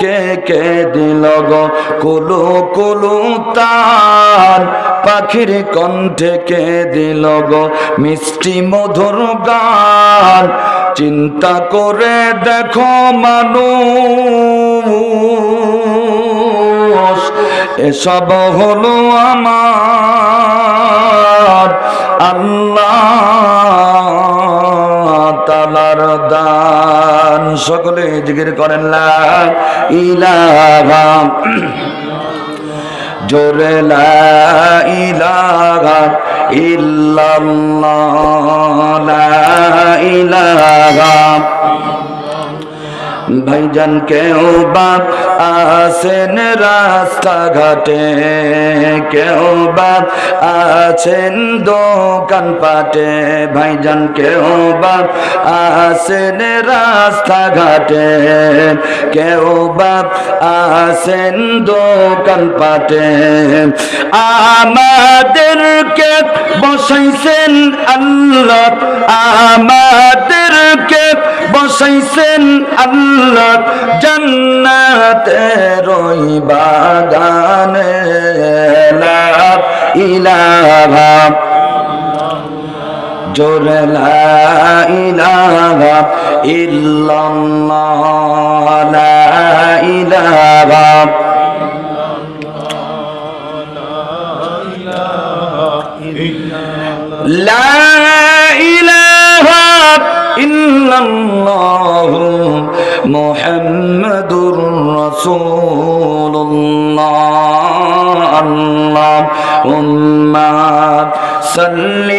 কে কে দিল গো? কুলু কুলু তান পাখির কণ্ঠে কে দিল গো? মিষ্টি মধুর গান চিন্তা করে দেখো মানুষ। এসব হলো আমার আল্লাহ। তালার দান। সকলে জিকির করেন লা জোরে লা ইলাহা ইল্লাল্লাহ। লা ভাইজান কেউ বাপ আসেন রাস্তাঘাটে? কেউ বাপ আছেন দোকান পাটে? ভাইজান কেউ বাপ আসেন রাস্তাঘাটে? কেউ বাপ আসেন দোকান পাটে? আমাদেরকে বসাইছেন আল্লাহ আমাদেরকে বসাইছেন আল্লাহ জান্নাতের ওই বাগানে লা ইলাহা জোরে লা ইলাহা ইল্লাল্লাহ লা ইলাহা لا إله إلا الله محمد رسول الله اللهم صل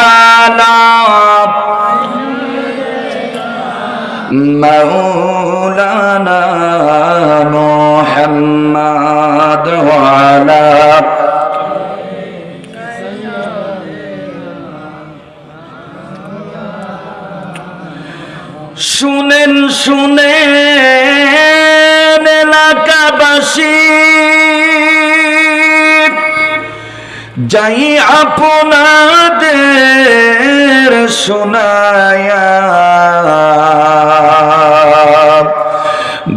على مولانا محمد وعلى শুনেন শুনেন এলাকাবাসী। যাই আপনাদের শোনায়া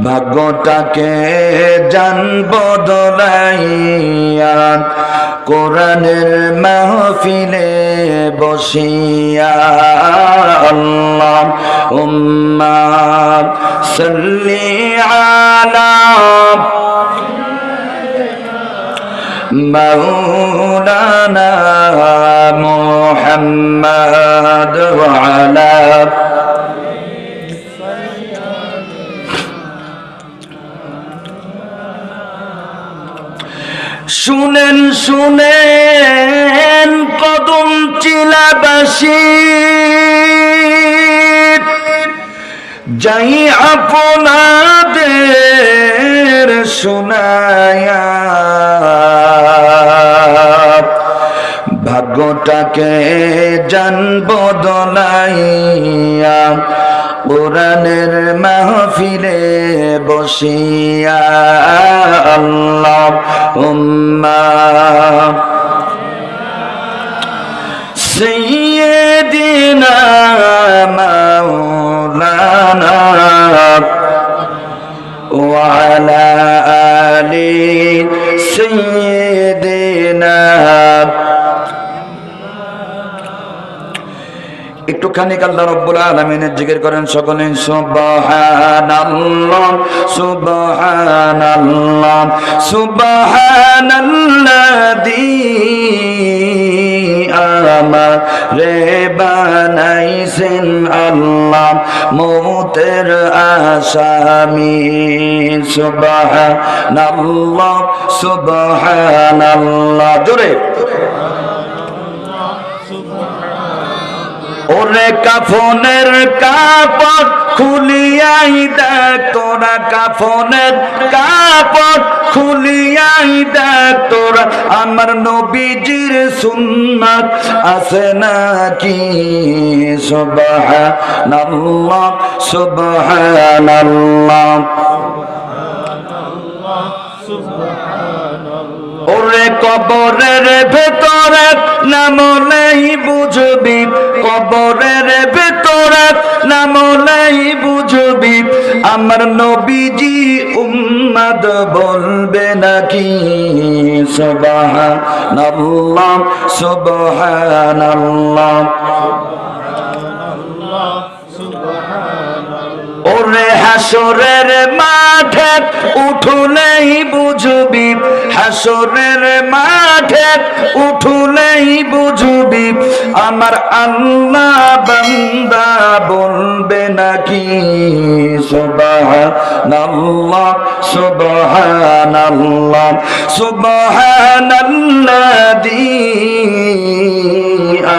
ভাগ্যটাকে জান বদলাইয়া কোরআনের মাহফিলে বসিয়া আল্লাহ উম্মা সাল্লি আলা মাওলানা মুহাম্মদ আলা শুনেন শুনেন কদম চিলাবাসী। যাই আপনাদের শোনায়া ভাগ্যটাকে জান বদলাইয়া কোরআনের মাহফিলে বসিয়া আল্লাহ উম্মা سيدنا مولانا وعلى آل سيدنا একটুখানি আল্লাহ রব্বুল আলমিনের জিকির করেন সকলে, সুবহানাল্লাহ সুবহানাল্লাহ সুবহানাল্লাযী আমার রে বানাইছেন আল্লাহ, মৌতের আসামি, সুবহানাল্লাহ সুবহানাল্লাহ ওরে কাফনের কাপড় খুলিয়াই দেখ তোরা কাফনের কাপড় খুলিয়াই দেখ তোরা আমার নবীজির সুন্নাত আছে নাকি? সুবহানাল্লাহ সুবহানাল্লাহ। ওরে কবরের ভেতরে নাম নেই বুঝবি কবরের ভেতরে নাম নাই বুঝবি। আমার নবীজি উম্মাদ বলবে নাকি? সুবহানাল্লাহ সুবহানাল্লাহ। ওরে হাসরের মাঠে বুঝবি হাসরের মাঠে উঠুলেই বুঝবি আমার আল্লাহ বান্দা বলবে নাকি? সুবহানাল্লাহ সুবহানাল্লাহ সুবহানাল্লাযী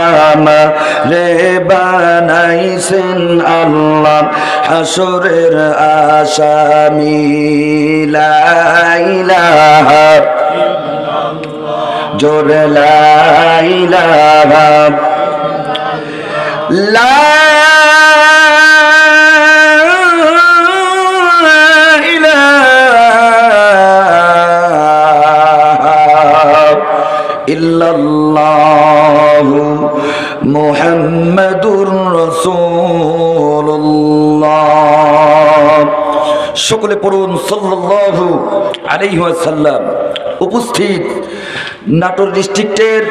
আমারে বানাইছেন আল্লাহ হাসরের আসামি লা ইলাহা। জোরে লা লা ইল্লাল্লাহু মুহাম্মাদুর রাসূলুল্লাহ। সকলে পড়ুন সাল্লাল্লাহু আলাইহি ওয়াসাল্লাম। উপস্থিত নাটোর ডিস্ট্রিক্টের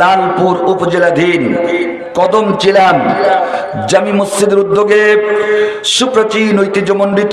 লালপুর উপজেলাধীন কদম চিলাম জামি মসজিদের উদ্যোগে সুপ্রাচীন ঐতিহ্যমণ্ডিত